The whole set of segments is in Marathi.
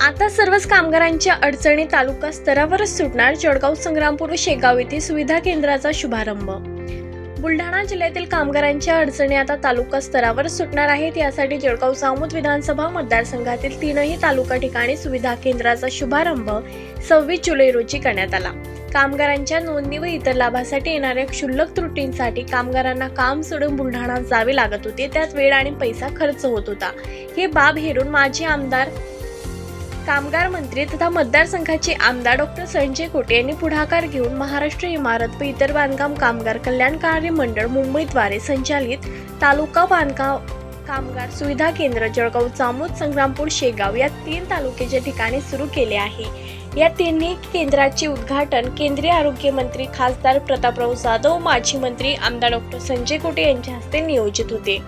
आता सर्वच कामगारांच्या अडचणी तालुका स्तरावरच सुटणार. जळगाव संग्रामपूर शेगाव येथे सुविधा केंद्राचा शुभारंभ. बुलढाणा जिल्ह्यातील कामगारांच्या अडचणी आता तालुका स्तरावर सुटणार आहेत. यासाठी जळगाव सामूत विधानसभा मतदारसंघातील तीनही तालुका ठिकाणी सुविधा केंद्राचा शुभारंभ सव्वीस जुलै रोजी करण्यात आला. कामगारांच्या नोंदणी व इतर लाभासाठी येणाऱ्या क्षुल्लक त्रुटींसाठी कामगारांना काम सोडून बुलढाणा जावे लागत होते. त्यात वेळ आणि पैसा खर्च होत होता. हे बाब हेरून माजी आमदार कामगार मंत्री तथा मतदारसंघाचे आमदार डॉक्टर संजय कोटे यांनी पुढाकार घेऊन महाराष्ट्र इमारत व इतर बांधकाम कामगार कल्याणकारी मंडळ मुंबईद्वारे संचालित तालुका बांधकाम कामगार सुविधा केंद्र जळगाव चामोद संग्रामपूर शेगाव या तीन तालुक्याच्या ठिकाणी सुरू केले आहे. या तिन्ही केंद्राचे उद्घाटन केंद्रीय आरोग्य मंत्री खासदार प्रतापराव जाधव माजी मंत्री आमदार डॉक्टर संजय कोटे यांच्या हस्ते नियोजित होते.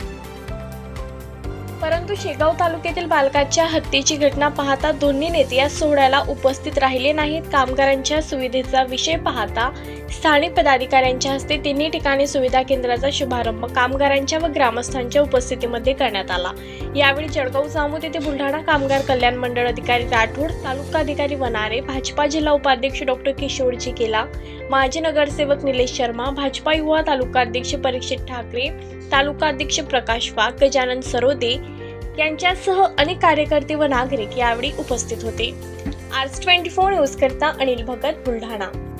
परंतु शेगाव तालुक्यातील बालकाच्या हत्येची घटना पाहता दोन्ही नेते या सोहळ्याला उपस्थित राहिले नाहीत. कामगारांच्या सुविधेचा विषय पाहता स्थानिक पदाधिकाऱ्यांच्या हस्ते तिन्ही ठिकाणी सुविधा केंद्राचा शुभारंभ कामगारांच्या व ग्रामस्थांच्या उपस्थितीमध्ये करण्यात आला. यावेळी जळगाव जामोद येथे बुलढाणा कामगार कल्याण मंडळ अधिकारी राठोड तालुका अधिकारी वनारे भाजपा जिल्हा उपाध्यक्ष डॉक्टर किशोरजी केला माजी नगरसेवक निलेश शर्मा भाजपा युवा तालुका अध्यक्ष परीक्षित ठाकरे तालुका अध्यक्ष प्रकाश वाघ गजानन सरोदे यांच्यासह अनेक कार्यकर्ते व नागरिक यावेळी उपस्थित होते. आर्स ट्वेंटी फोर न्यूज करता अनिल भगत बुलढाणा.